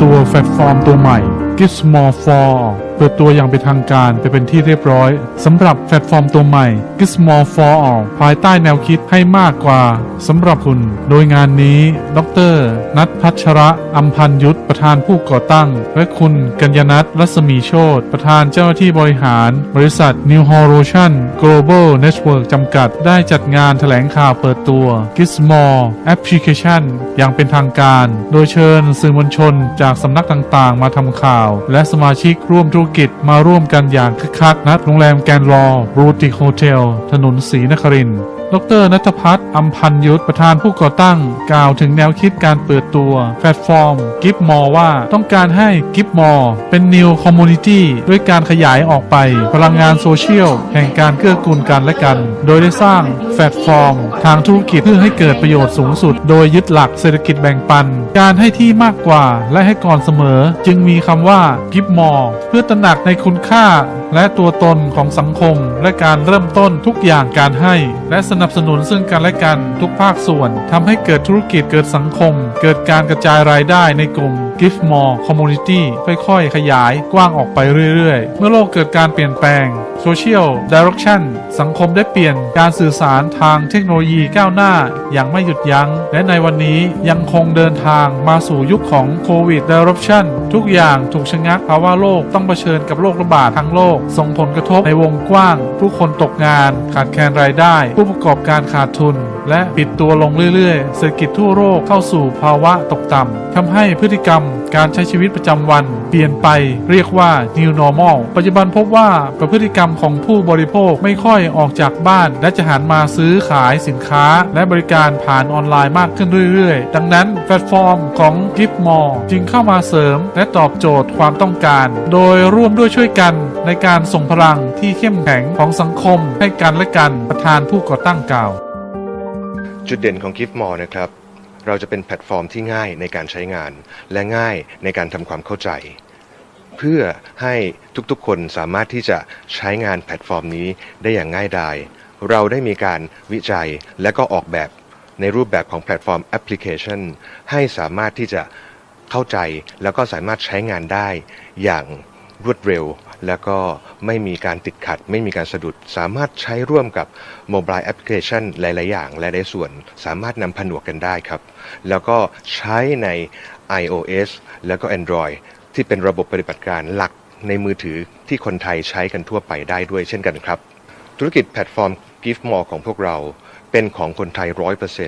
ตัวแพลตฟอร์มตัวใหม่ Gizmo 4 เปิดตัวอย่างเป็นทางการไปเป็นที่เรียบร้อยสำหรับแพลตฟอร์มตัวใหม่ Gizmo for All ภายใต้แนวคิดให้มากกว่าสำหรับคุณ โดยงานนี้ ดร นัทพัชระอัมพันยุทธประธานผู้ก่อตั้ง และคุณกัญญนัทรัศมีโชตประธานเจ้าหน้าที่บริหาร บริษัท New Horizon Global Network จำกัด ได้จัดงานแถลงข่าวเปิดตัว Gizmo Application อย่างเป็นทางการ โดยเชิญสื่อมวลชนจากสำนักต่างๆ มาทำข่าว และสมาชิกร่วมธุรกิจมาร่วมกันอย่างคึกคักนัดโรงแรมแกรนด์รอว์บูติโฮเทล ถนนศรีนครินทร์ ดรนัทพัฒน์อัมพันยุทธประธานผู้ก่อตั้ง กล่าวถึงแนวคิดการเปิดตัวแพลตฟอร์มกิฟมอว่าต้องการให้กิฟมอเป็น New Community ด้วยการขยายออกไป พลังงานโซเชียล แห่งการเกื้อกูลกันและกัน โดยได้สร้างแพลตฟอร์ม ทางธุรกิจเพื่อให้เกิดประโยชน์สูงสุด โดยยึดหลักเศรษฐกิจแบ่งปัน การให้ที่มากกว่าและให้ก่อนเสมอ จึงมีคำว่ากิฟมอเพื่อตระหนักในคุณค่า และตัวตนของสังคม และการเริ่มต้นทุกอย่างการให้และเสนนับสนุนซึ่งกันและกันทุกภาคส่วนทำให้เกิดธุรกิจเกิดสังคม เกิดการกระจายรายได้ในกลุ่ม Gift More Community ค่อยๆ ขยายกว้างออกไปเรื่อยๆ เมื่อโลกเกิดการเปลี่ยนแปลง Social Direction สังคมได้เปลี่ยนการสื่อสารทางเทคโนโลยีก้าวหน้าอย่างไม่หยุดยัง้ง และในวันนี้ยังคงเดินทางมาสู่ยุคของ Covid Disruption ทุกอย่างถูกชะงักภาวะโลกต้องเผชิญกับโรคระบาดทั้งโลก ส่งผลกระทบในวงกว้าง ผู้คนตกงานขาดแคลนรายได้ ผู้ประกอบการขาดทุน และปิดตัวลงเรื่อยๆ เศรษฐกิจทั่วโลกเข้าสู่ภาวะตกต่ำทำให้พฤติกรรมการใช้ชีวิตประจำวัน เปลี่ยนไปเรียกว่า new normal ปัจจุบันพบว่าประพฤติกรรมของผู้บริโภคไม่ค่อยออกจากบ้าน และจะหันมาซื้อขายสินค้า และบริการผ่านออนไลน์มากขึ้นเรื่อยๆ ดังนั้นแพลตฟอร์มของ Gift More จึงเข้ามาเสริม และตอบโจทย์ความต้องการ โดยร่วมด้วยช่วยกันในการส่งพลังที่เข้มแข็งของสังคมให้กันและกันประธานผู้ก่อตั้งกล่าว จุดเด่นของ Gift More นะครับ เราจะเป็นแพลตฟอร์มที่ง่ายในการใช้งาน และง่ายในการทำความเข้าใจ เพื่อให้ทุกๆคนสามารถที่จะใช้งานแพลตฟอร์มนี้ได้อย่างง่ายดาย เราได้มีการวิจัยและก็ออกแบบในรูปแบบของแพลตฟอร์มแอปพลิเคชัน ให้สามารถที่จะเข้าใจแล้วก็สามารถใช้งานได้อย่าง รวดเร็ว แล้วก็ไม่มีการติดขัด ไม่มีการสะดุด สามารถใช้ร่วมกับโมบายแอปพลิเคชันหลาย ๆ อย่างและในส่วน สามารถนำผนวกกันได้ครับ แล้วก็ใช้ใน iOS แล้วก็ Android ที่เป็นระบบปฏิบัติการหลักในมือถือที่คนไทยใช้กันทั่วไปได้ด้วยเช่นกันครับ ธุรกิจแพลตฟอร์ม Gift More ของพวกเราเป็นของคนไทย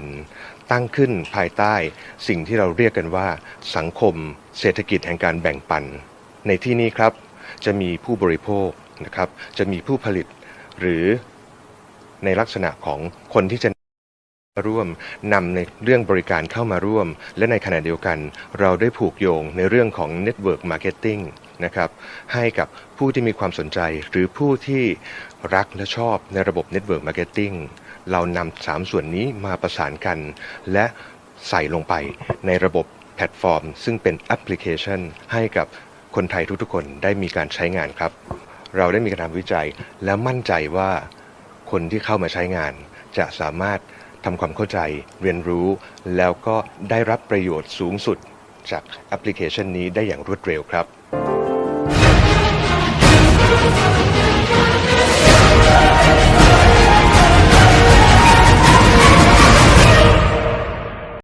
100%ตั้งขึ้นภายใต้สิ่งที่เราเรียกกันว่า สังคม เศรษฐกิจแห่งการแบ่งปัน ในที่นี้ครับจะมีผู้บริโภคนะครับ จะมีผู้ผลิตหรือในลักษณะของคนที่จะร่วมนำในเรื่องบริการเข้ามาร่วม และในขณะเดียวกัน เราได้ผูกโยงในเรื่องของ Network Marketing นะครับให้กับผู้ที่มีความสนใจ หรือผู้ที่รักและชอบในระบบ Network Marketing เรานำสามส่วนนี้มาประสานกัน และใส่ลงไปในระบบแพลตฟอร์ม ซึ่งเป็นแอปพลิเคชันให้กับ คนไทยทุกๆคนได้มีการใช้งานครับ เราได้มีการทำวิจัยและมั่นใจว่าคนที่เข้ามาใช้งาน จะสามารถทำความเข้าใจเรียนรู้ แล้วก็ได้รับประโยชน์สูงสุดจากแอปพลิเคชันนี้ได้อย่างรวดเร็วครับ